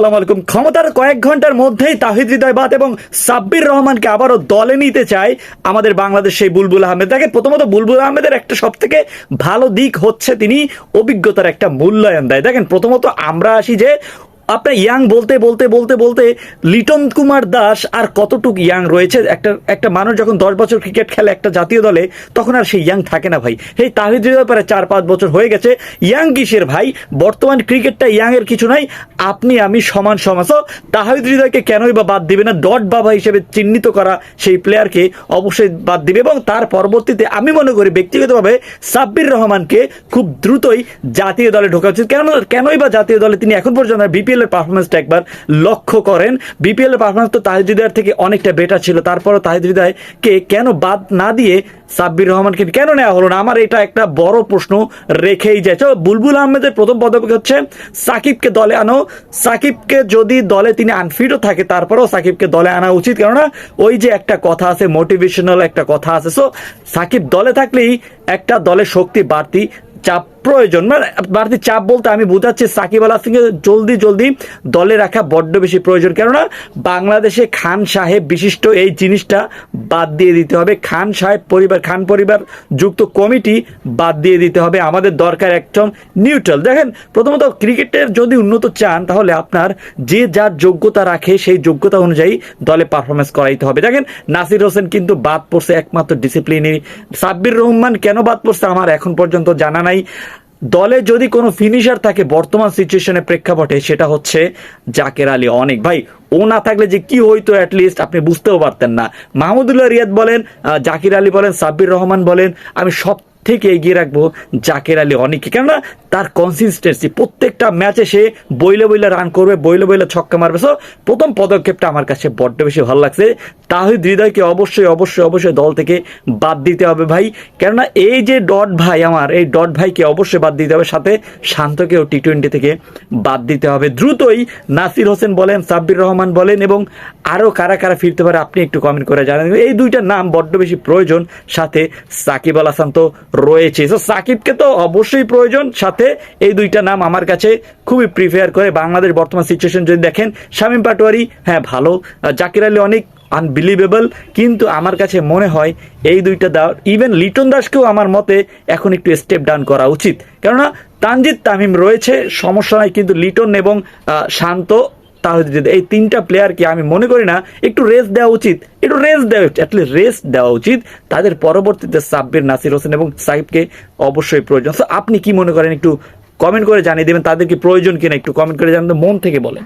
আসসালামু আলাইকুম। ক্ষমতার কয়েক ঘণ্টার মধ্যেই তাহিদ হৃদয়বাদ এবং সাব্বির রহমানকে আবারও দলে নিতে চায় আমাদের বাংলাদেশ সেই বুলবুল আহমেদ। দেখেন, প্রথমত বুলবুল আহমেদের একটা সব থেকে ভালো দিক হচ্ছে তিনি অভিজ্ঞতার একটা মূল্যায়ন দেয়। দেখেন, প্রথমত আমরা আসি যে আপনার ইয়াং বলতে বলতে বলতে বলতে লিটন কুমার দাস আর কতটুক ইয়াং রয়েছে? একটা একটা মানুষ যখন দশ বছর ক্রিকেট খেলে একটা জাতীয় দলে তখন আর সেই ইয়াং থাকে না ভাই। সেই তাহিদ হৃদয় পরে চার পাঁচ বছর হয়ে গেছে। ইয়াং কিসের ভাই? বর্তমান ক্রিকেটটা ইয়াং এর কিছু নাই। আপনি আমি সমান সমান। So, তাহিদ হৃদয়কে কেনই বা বাদ দিবে না? ডট বাবা হিসেবে চিহ্নিত করা সেই প্লেয়ারকে অবশ্যই বাদ দিবে এবং তার পরবর্তীতে আমি মনে করি ব্যক্তিগতভাবে সাব্বির রহমানকে খুব দ্রুতই জাতীয় দলে ঢোকা উচিত। কেন কেনই বা জাতীয় দলে তিনি এখন পর্যন্ত বিপিএল এর পারফরমেন্সটা একবার লক্ষ্য করেন। বিপিএল এর পারফরমেন্স তো তাহিদ হৃদয়ের থেকে অনেকটা বেটার ছিল। তারপরও তাহিদ হৃদয়কে কেন বাদ না দিয়ে সাব্বির রহমানকে কেন নেওয়া হলো না? আমার এটা একটা বড় প্রশ্ন রেখেই যায়। চলো, বুলবুল আহমেদের প্রথম পদক্ষেপ হচ্ছে সাকিবকে দলে আনো। সাকিবকে যদি দলে তিনি আনফিটও থাকে তারপরেও সাকিবকে দলে আনা উচিত। কেননা ওই যে একটা কথা আছে মোটিভেশনাল একটা কথা আছে। সো সাকিব দলে থাকলেই একটা দলের শক্তি বাড়তি চাপ প্রয়োজন। মানে বাড়তি চাপ বলতে আমি বোঝাচ্ছি সাকিব আল হাসানকে জলদি জলদি দলে রাখা বড্ড বেশি প্রয়োজন। কেননা বাংলাদেশে খান সাহেব বিশিষ্ট এই জিনিসটা বাদ দিয়ে দিতে হবে। খান সাহেব পরিবার, খান পরিবার যুক্ত কমিটি বাদ দিয়ে দিতে হবে। আমাদের দরকার একজন নিউট্রাল। দেখেন, প্রথমত ক্রিকেটের যদি উন্নত চান, তাহলে আপনার যে যার যোগ্যতা রাখে, সেই যোগ্যতা অনুযায়ী দলে পারফরমেন্স করাইতে হবে। দেখেন, নাসির হোসেন কিন্তু বাদ পড়ছে একমাত্র ডিসিপ্লিনে সাব্বির রহমান কেন বাদ পড়ছে, আমার এখন পর্যন্ত জানা নাই। দলে যদি কোনো ফিনিশার থাকে বর্তমান সিচুয়েশনের প্রেক্ষাপটে, সেটা হচ্ছে জাকের আলী। অনেক, ভাই, ও না থাকলে যে কি হইতো অ্যাটলিস্ট আপনি বুঝতেও পারতেন না। মাহমুদুল্লাহ রিয়াদ বলেন জাকির আলী বলেন, সাব্বির রহমান বলেন, আমি সব থেকে এগিয়ে রাখব জাকের আলী অনেককে। কেননা তার কনসিস্টেন্সি প্রত্যেকটা ম্যাচে সে বইলে বইলে রান করবে, বইলে বইলে ছক্কা মারবে। সো প্রথম পদক্ষেপটা আমার কাছে বড্ড বেশি ভালো লাগছে। তাহিদ হৃদয়কে অবশ্যই অবশ্যই অবশ্যই দল থেকে বাদ দিতে হবে ভাই। কেননা এই যে ডট ভাই আমার, এই ডট ভাইকে অবশ্যই বাদ দিতে হবে। সাথে শান্তকেও টি টোয়েন্টি থেকে বাদ দিতে হবে। দ্রুতই নাসির হোসেন বলেন, সাব্বির রহমান বলেন এবং আরও কারা কারা ফিরতে পারে আপনি একটু কমেন্ট করে জানেন এই দুইটা নাম বড্ড বেশি প্রয়োজন। সাথে সাকিব আল হাসান তো রয়েছে। তো সাকিবকে তো অবশ্যই প্রয়োজন। সাথে এই দুইটা নাম আমার কাছে খুবই প্রিফেয়ার করে বাংলাদেশ বর্তমান সিচুয়েশন যদি দেখেন, শামীম পাটোয়ারি হ্যাঁ ভালো। জাকির আলী অনেক আনবিলিভেবল কিন্তু আমার কাছে মনে হয় এই দুইটা দাও ইভেন লিটন দাসকেও আমার মতে এখন একটু স্টেপ ডাউন করা উচিত। কেননা তানজিদ তামিম রয়েছে, সমস্যা নাই, কিন্তু লিটন এবং শান্ত তাহলে এই তিনটা প্লেয়ারকে আমি মনে করি না, একটু রেস্ট দেওয়া উচিত, একটু রেস্ট দেওয়া উচিত অ্যাটলিস্ট রেস্ট দেওয়া উচিত। তাদের পরবর্তীতে সাব্বির, নাসির হোসেন এবং সাহিবকে অবশ্যই প্রয়োজন। আপনি কি মনে করেন, একটু কমেন্ট করে জানিয়ে দেবেন তাদেরকে প্রয়োজন কিনা, একটু কমেন্ট করে জানাতে মন থেকে বলেন।